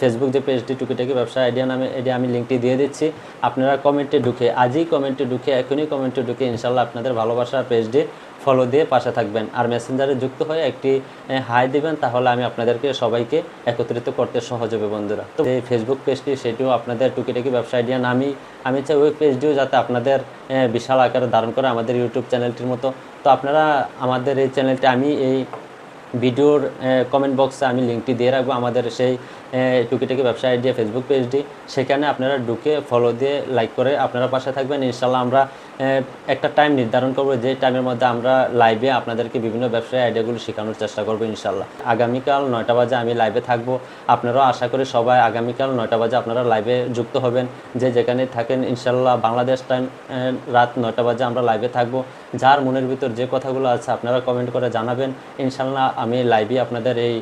Facebook যে পেজটি টুকিটাকি ব্যবসা আইডিয়া নামে এটি আমি লিঙ্কটি দিয়ে দিচ্ছি, আপনারা কমেন্টে ঢুকে, আজই কমেন্টে ঢুকে, এখনই কমেন্টে ঢুকে ইনশাল্লাহ আপনাদের ভালোবাসার পেজটি ফলো দিয়ে পাশে থাকবেন। আর মেসেঞ্জারে যুক্ত হয়ে একটি হাই দিবেন, তাহলে আমি আপনাদেরকে সবাইকে একত্রিত করতে সহজ হবে বন্ধুরা। তো এই ফেসবুক পেজটি সেটিও আপনাদের টুকিটাকি ব্যবসা আইডিয়া নামি আমি চাই ওই পেজটিও যাতে আপনাদের বিশাল আকারে ধারণ করে আমাদের ইউটিউব চ্যানেলটির মতো। তো আপনারা আমাদের এই চ্যানেলটি আমি এই ভিডিওর কমেন্ট বক্সে আমি লিঙ্কটি দিয়ে রাখব, আমাদের সেই টুকিটাকি ব্যবসা আইডিয়া ফেসবুক পেজটি সেখানে আপনারা ঢুকে ফলো দিয়ে লাইক করে আপনারা পাশে থাকবেন। ইনশাল্লাহ আমরা একটা টাইম নির্ধারণ করব। যে টাইমের মধ্যে আমরা লাইভে আপনাদেরকে বিভিন্ন ব্যবসায়ী আইডিয়াগুলো শেখানোর চেষ্টা করব ইনশাল্লাহ আগামীকাল নয়টা বাজে আমি লাইভে থাকব। আপনারাও আশা করি সবাই আগামীকাল নয়টা বাজে আপনারা লাইভে যুক্ত হবেন। যে যেখানে থাকেন ইনশাল্লাহ বাংলাদেশ টাইম রাত নয়টা বাজে আমরা লাইভে থাকব। যার মনের ভিতর যে কথাগুলো আছে, আপনারা কমেন্ট করে জানাবেন। ইনশাল্লাহ আমি লাইভে আপনাদের এই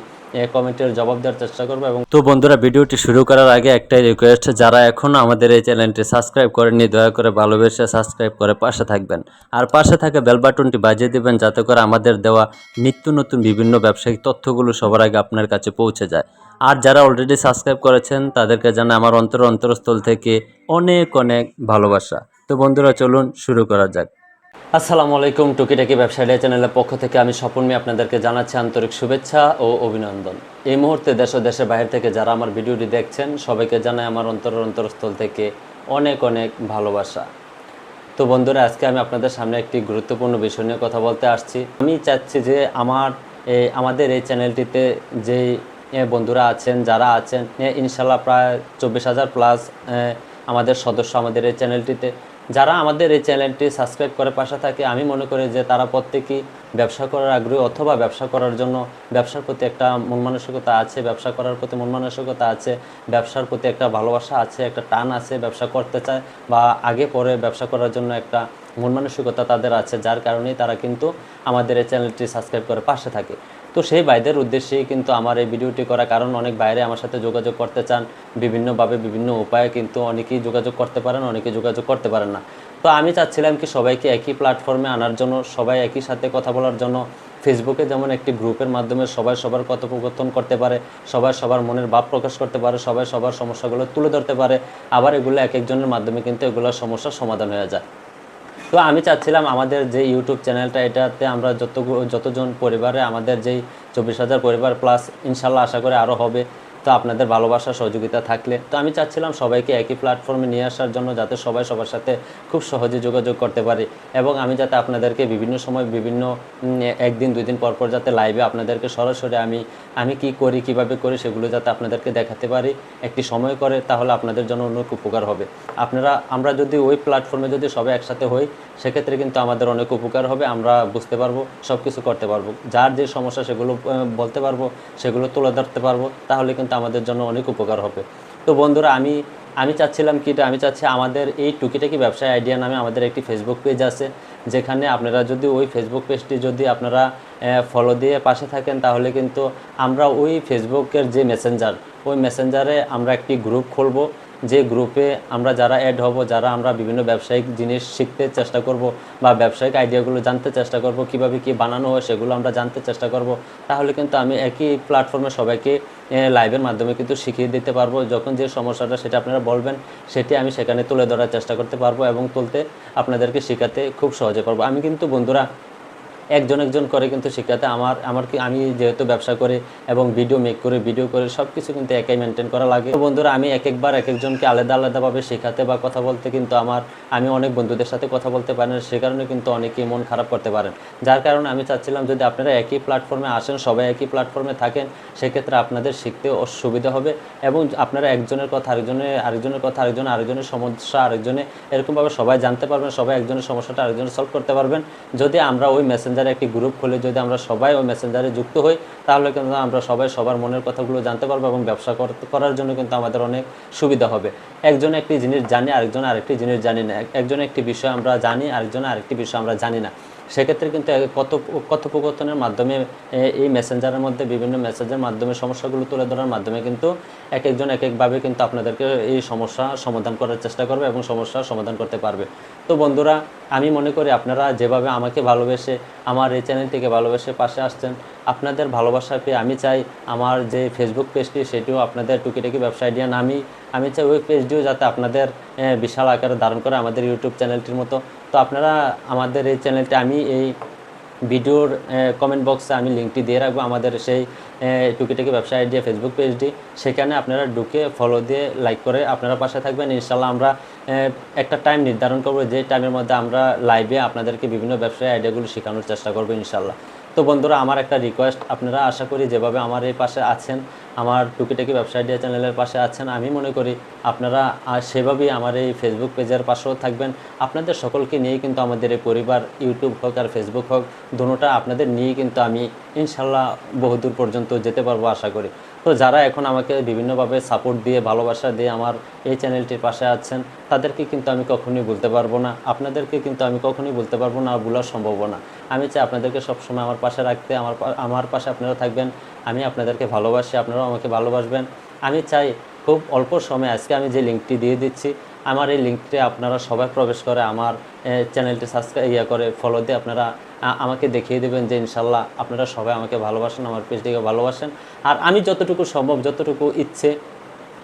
কমেন্টের জবাব দেওয়ার চেষ্টা করব এবং তো বন্ধুরা, ভিডিওটি শুরু করার আগে একটাই রিকোয়েস্ট যারা এখনও আমাদের এই চ্যানেলটি সাবস্ক্রাইব করেননি, দয়া করে ভালোবেসে সাবস্ক্রাইব করে পাশে থাকবেন। আর পাশে থাকা বেল বাটনটি বাজিয়ে দেবেন, যাতে করে আমাদের দেওয়া নিত্য নতুন বিভিন্ন ব্যবসায়িক তথ্যগুলো সবার আগে আপনার কাছে পৌঁছে যায়। আর যারা অলরেডি সাবস্ক্রাইব করেছেন, তাদেরকে জানা আমার অন্তর অন্তরস্থল থেকে অনেক অনেক ভালোবাসা। তো বন্ধুরা, চলুন শুরু করা যাক। আসসালামু আলাইকুম টুকিটাকি ব্যবসায়ী চ্যানেলের পক্ষ থেকে আমি স্বপন মি আপনাদেরকে জানাচ্ছি আন্তরিক শুভেচ্ছা ও অভিনন্দন। এই মুহূর্তে দেশ ও দেশের বাইরে থেকে যারা আমার ভিডিওটি দেখছেন, সবাইকে জানাই আমার অন্তর অন্তরস্থল থেকে অনেক অনেক ভালোবাসা। তো বন্ধুরা, আজকে আমি আপনাদের সামনে একটি গুরুত্বপূর্ণ বিষয় নিয়ে কথা বলতে আসছি। আমি চাচ্ছি যে আমার আমাদের এই চ্যানেলটিতে যেই বন্ধুরা আছেন, যারা আছেন ইনশাল্লাহ প্রায় চব্বিশ হাজার প্লাস আমাদের সদস্য আমাদের এই চ্যানেলটিতে যারা আমাদের এই চ্যানেলটি সাবস্ক্রাইব করে পাশে থাকে, আমি মনে করি যে তারা প্রত্যেকেই ব্যবসা করার আগ্রহী অথবা ব্যবসা করার জন্য ব্যবসার প্রতি একটা মন মানসিকতা আছে, ব্যবসা করার প্রতি মন মানসিকতা আছে, ব্যবসার প্রতি একটা ভালোবাসা আছে, একটা টান আছে, ব্যবসা করতে চায় বা আগে পরে ব্যবসা করার জন্য একটা মন মানসিকতা তাদের আছে, যার কারণেই তারা কিন্তু আমাদের এই চ্যানেলটি সাবস্ক্রাইব করে পাশে থাকে। তো সেই ভাইদের উদ্দেশ্যেই কিন্তু আমার এই ভিডিওটি করা। কারণ অনেক বাইরে আমার সাথে যোগাযোগ করতে চান। বিভিন্নভাবে বিভিন্ন উপায়ে কিন্তু অনেকেই যোগাযোগ করতে পারেন অনেকে যোগাযোগ করতে পারেন না। তো আমি চাচ্ছিলাম কি সবাইকে একই প্ল্যাটফর্মে আনার জন্য, সবাই একই সাথে কথা বলার জন্য। ফেসবুকে যেমন একটি গ্রুপের মাধ্যমে সবাই সবার কথোপকথন করতে পারে, সবাই সবার মনের ভাব প্রকাশ করতে পারে, সবাই সবার সমস্যাগুলো তুলে ধরতে পারে। আবার এগুলো এক একজনের মাধ্যমে কিন্তু এগুলোর সমস্যার সমাধান হয়ে যায়। তো আমি চাচ্ছিলাম আমাদের যে ইউটিউব চ্যানেলটা এটাতে আমরা যত যতজন পরিবারে আমাদের যেই চব্বিশ হাজার পরিবার প্লাস ইনশাল্লাহ আশা করে আরও হবে। তো আপনাদের ভালোবাসা, সহযোগিতা থাকলে। তো আমি চাচ্ছিলাম সবাইকে একই প্ল্যাটফর্মে নিয়ে আসার জন্য যাতে সবাই সবার সাথে খুব সহজে যোগাযোগ করতে পারি এবং আমি যাতে আপনাদেরকে বিভিন্ন সময় বিভিন্ন একদিন, দুই দিন পর পর যাতে লাইভে আপনাদেরকে সরাসরি আমি আমি কি করি, কীভাবে করি সেগুলো যাতে আপনাদেরকে দেখাতে পারি। একটি সময় করে তাহলে আপনাদের জন্য অনেক উপকার হবে। আপনারা, আমরা যদি ওই প্ল্যাটফর্মে যদি সবাই একসাথে হই, সেক্ষেত্রে কিন্তু আমাদের অনেক উপকার হবে, আমরা বুঝতে পারব সব কিছু করতে পারব। যার যে সমস্যা সেগুলো বলতে পারব, সেগুলো তুলে ধরতে পারব, তাহলে কিন্তু আমাদের জন্য অনেক উপকার হবে। তো বন্ধুরা, আমি আমি চাচ্ছিলাম কি আমি চাচ্ছি আমাদের এই টুকিটাকি ব্যবসায় আইডিয়া নামে আমাদের একটি ফেসবুক পেজ আছে, যেখানে আপনারা যদি ওই ফেসবুক পেজটি যদি আপনারা ফলো দিয়ে পাশে থাকেন, তাহলে কিন্তু আমরা ওই ফেসবুকের যে মেসেঞ্জার ওই মেসেঞ্জারে আমরা একটি গ্রুপ খুলবো। যে গ্রুপে আমরা যারা অ্যাড হব, যারা আমরা বিভিন্ন ব্যবসায়িক জিনিস শিখতে চেষ্টা করব বা ব্যবসায়িক আইডিয়াগুলো জানতে চেষ্টা করব, কীভাবে কি বানানো হয় সেগুলো আমরা জানতে চেষ্টা করব, তাহলে কিন্তু আমি একই প্ল্যাটফর্মে সবাইকে লাইভের মাধ্যমে কিন্তু শিখিয়ে দিতে পারব। যখন যে সমস্যাটা সেটা আপনারা বলবেন, সেটি আমি সেখানে তুলে ধরার চেষ্টা করতে পারব এবং তুলতে আপনাদেরকে শেখাতে খুব সহজে পারব। আমি কিন্তু বন্ধুরা একজন একজন করে কিন্তু শেখাতে আমার আমার কি, আমি যেহেতু ব্যবসা করে এবং ভিডিও মেক করে ভিডিও করে সব কিছু কিন্তু একাই মেনটেন করা লাগে। বন্ধুরা, আমি এক একবার এক একজনকে আলাদা আলাদাভাবে শেখাতে বা কথা বলতে কিন্তু আমার, আমি অনেক বন্ধুদের সাথে কথা বলতে পারি না, সে কারণে কিন্তু অনেকেই মন খারাপ করতে পারেন। যার কারণে আমি চাচ্ছিলাম যদি আপনারা একই প্ল্যাটফর্মে আসেন, সবাই একই প্ল্যাটফর্মে থাকেন, সেক্ষেত্রে আপনাদের শিখতে অসুবিধা হবে এবং আপনারা একজনের কথা আরেকজনের আরেকজনের কথা আরেকজন, আরেকজনের সমস্যা আরেকজনে এরকমভাবে সবাই জানতে পারবেন, সবাই একজনের সমস্যাটা আরেকজনের সলভ করতে পারবেন। যদি আমরা ওই মেসেঞ্জারে একটি গ্রুপ খুলে যদি আমরা সবাই ওই মেসেঞ্জারে যুক্ত হই, তাহলে কিন্তু আমরা সবাই সবার মনের কথাগুলো জানতে পারব এবং ব্যবসা করার জন্য কিন্তু আমাদের অনেক সুবিধা হবে। একজন একটি জিনিস জানি, আরেকজন আরেকটি জিনিস জানি না। একজন একটি বিষয় আমরা জানি, আরেকজন আরেকটি বিষয় আমরা জানি না। সেক্ষেত্রে কিন্তু কথোপ, কথোপকথনের মাধ্যমে এই মেসেঞ্জারের মধ্যে, বিভিন্ন মেসেজের মাধ্যমে সমস্যাগুলো তুলে ধরার মাধ্যমে কিন্তু এক একজন এক একভাবে কিন্তু আপনাদেরকে এই সমস্যা সমাধান করার চেষ্টা করবে এবং সমস্যার সমাধান করতে পারবে। তো বন্ধুরা, আমি মনে করি আপনারা যেভাবে আমাকে ভালোবেসে, আমার এই চ্যানেলটিকে ভালোবেসে পাশে আসছেন, আপনাদের ভালোবাসা পেয়ে আমি চাই আমার যে ফেসবুক পেজটি সেটিও আপনাদের টুকিটাকি ব্যবসা আইডিয়া নামি আমি চাই ওই পেজটিও যাতে আপনাদের বিশাল আকারে ধারণ করে আমাদের ইউটিউব চ্যানেলটির মতো। তো আপনারা আমাদের এই চ্যানেলটি আমি এই ভিডিওর কমেন্ট বক্সে আমি লিঙ্কটি দিয়ে রাখব আমাদের সেই টুকিটাকি ব্যবসা আইডিয়া ফেসবুক পেজটি সেখানে আপনারা ঢুকে ফলো দিয়ে লাইক করে আপনারা পাশে থাকবেন। ইনশাল্লাহ আমরা একটা টাইম নির্ধারণ করব। যে টাইমের মধ্যে আমরা লাইভে আপনাদেরকে বিভিন্ন ব্যবসায়ী আইডিয়াগুলো শেখানোর চেষ্টা করব ইনশাল্লাহ। তো বন্ধুরা, আমার একটা রিকোয়েস্ট আপনারা আশা করি যেভাবে আমার এই পাশে আছেন, আমার টুকিটাকি ব্যবসা ডিয়া চ্যানেলের পাশে আছেন, আমি মনে করি আপনারা সেভাবেই আমার এই ফেসবুক পেজের পাশেও থাকবেন। আপনাদের সকলকে নিয়েই কিন্তু আমাদের এই পরিবার ইউটিউব হোক আর ফেসবুক হোক, দুটোটা আপনাদের নিয়েই কিন্তু আমি ইনশাল্লাহ বহুদূর পর্যন্ত যেতে পারব আশা করি। তো যারা এখন আমাকে বিভিন্নভাবে সাপোর্ট দিয়ে, ভালোবাসা দিয়ে আমার এই চ্যানেলটির পাশে আছেন, তাদেরকে কিন্তু আমি কখনোই বলতে পারব না। আপনাদেরকে কিন্তু আমি কখনোই বলতে পারব না ভুলার সম্ভব না। আমি চাই আপনাদেরকে সবসময় আমার পাশে রাখতে, আমার আমার পাশে আপনারা থাকবেন। আমি আপনাদেরকে ভালোবাসি, আপনারাও আমাকে ভালোবাসবেন। আমি চাই খুব অল্প সময়ে আজকে আমি যে লিঙ্কটি দিয়ে দিচ্ছি, আমার এই লিঙ্কটি আপনারা সবাই প্রবেশ করে আমার চ্যানেলটি সাবস্ক্রাইব ইয়ে করে ফলো দিয়ে আপনারা আমাকে দেখিয়ে দেবেন যে ইনশাল্লাহ আপনারা সবাই আমাকে ভালোবাসেন, আমার পেজটিকে ভালোবাসেন। আর আমি যতটুকু সম্ভব, যতটুকু ইচ্ছে,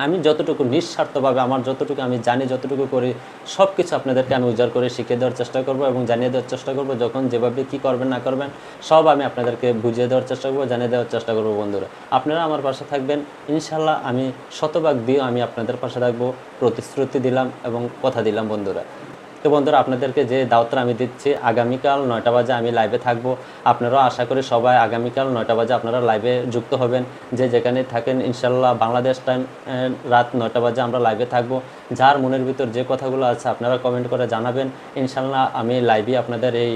আমি যতটুকু নিঃস্বার্থভাবে, আমার যতটুকু আমি জানি, যতটুকু করি সব কিছু আপনাদেরকে আমি উজাড় করে শিখিয়ে দেওয়ার চেষ্টা করব এবং জানিয়ে দেওয়ার চেষ্টা করব যখন যেভাবে কী করবেন, না করবেন, সব আমি আপনাদেরকে বুঝিয়ে দেওয়ার চেষ্টা করব, জানিয়ে দেওয়ার চেষ্টা করব বন্ধুরা। আপনারা আমার পাশে থাকবেন, ইনশাল্লাহ আমি শতভাগ দিয়ে আমি আপনাদের পাশে থাকব, প্রতিশ্রুতি দিলাম এবং কথা দিলাম বন্ধুরা। তো বন্ধুরা, আপনাদেরকে যে দাওয়াতটা আমি দিচ্ছি, আগামীকাল নয়টা বাজে আমি লাইভে থাকব। আপনারাও আশা করি সবাই আগামীকাল নয়টা বাজে আপনারা লাইভে যুক্ত হবেন। যে যেখানে থাকেন ইনশাল্লাহ বাংলাদেশ টাইম রাত নয়টা বাজে আমরা লাইভে থাকব। যার মনের ভিতর যে কথাগুলো আছে, আপনারা কমেন্ট করে জানাবেন। ইনশাল্লাহ আমি লাইভে আপনাদের এই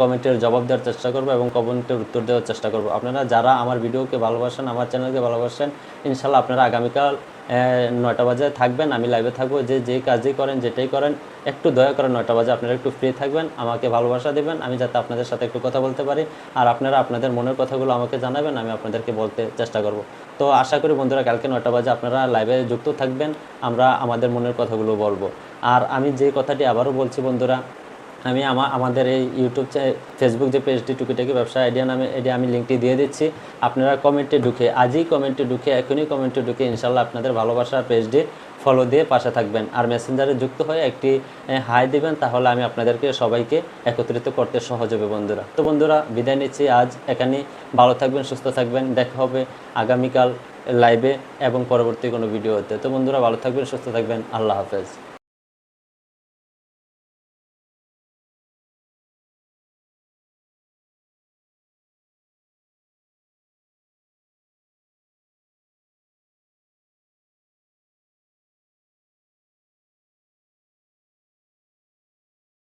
কমেন্টের জবাব দেওয়ার চেষ্টা করব এবং কমেন্টের উত্তর দেওয়ার চেষ্টা করব। আপনারা যারা আমার ভিডিওকে ভালোবাসেন, আমার চ্যানেলকে ভালোবাসেন ইনশাল্লাহ আপনারা আগামীকাল নয়টা বাজে থাকবেন, আমি লাইভে থাকব, যে যে কাজই করেন, যেটাই করেন, একটু দয়া করেন নয়টা বাজে আপনারা একটু ফ্রি থাকবেন, আমাকে ভালোবাসা দেবেন, আমি যাতে আপনাদের সাথে একটু কথা বলতে পারি, আর আপনারা আপনাদের মনের কথাগুলো আমাকে জানাবেন, আমি আপনাদেরকে বলতে চেষ্টা করব। তো আশা করি বন্ধুরা, কালকে নয়টা বাজে আপনারা লাইভে যুক্ত থাকবেন, আমরা আমাদের মনের কথাগুলো বলব। আর আমি যে কথাটি আবারও বলছি বন্ধুরা আমি আমা আমাদের এই ইউটিউব ফেসবুক যে পেজটি টুকিটাকি ব্যবসা আইডিয়া নামে এটি আমি লিঙ্কটি দিয়ে দিচ্ছি। আপনারা কমেন্টে ঢুকে আজই কমেন্টে ঢুকে, এখনই কমেন্টে ঢুকে ইনশাল্লাহ আপনাদের ভালোবাসার পেজটি ফলো দিয়ে পাশে থাকবেন। আর মেসেঞ্জারে যুক্ত হয়ে একটি হাই দিবেন, তাহলে আমি আপনাদেরকে সবাইকে একত্রিত করতে সহজ হবে বন্ধুরা। তো বন্ধুরা, বিদায় নিচ্ছি আজ এখানে। ভালো থাকবেন, সুস্থ থাকবেন। দেখা হবে আগামীকাল লাইভে এবং পরবর্তী কোনো ভিডিওতে তো বন্ধুরা, ভালো থাকবেন, সুস্থ থাকবেন। আল্লাহ হাফেজ।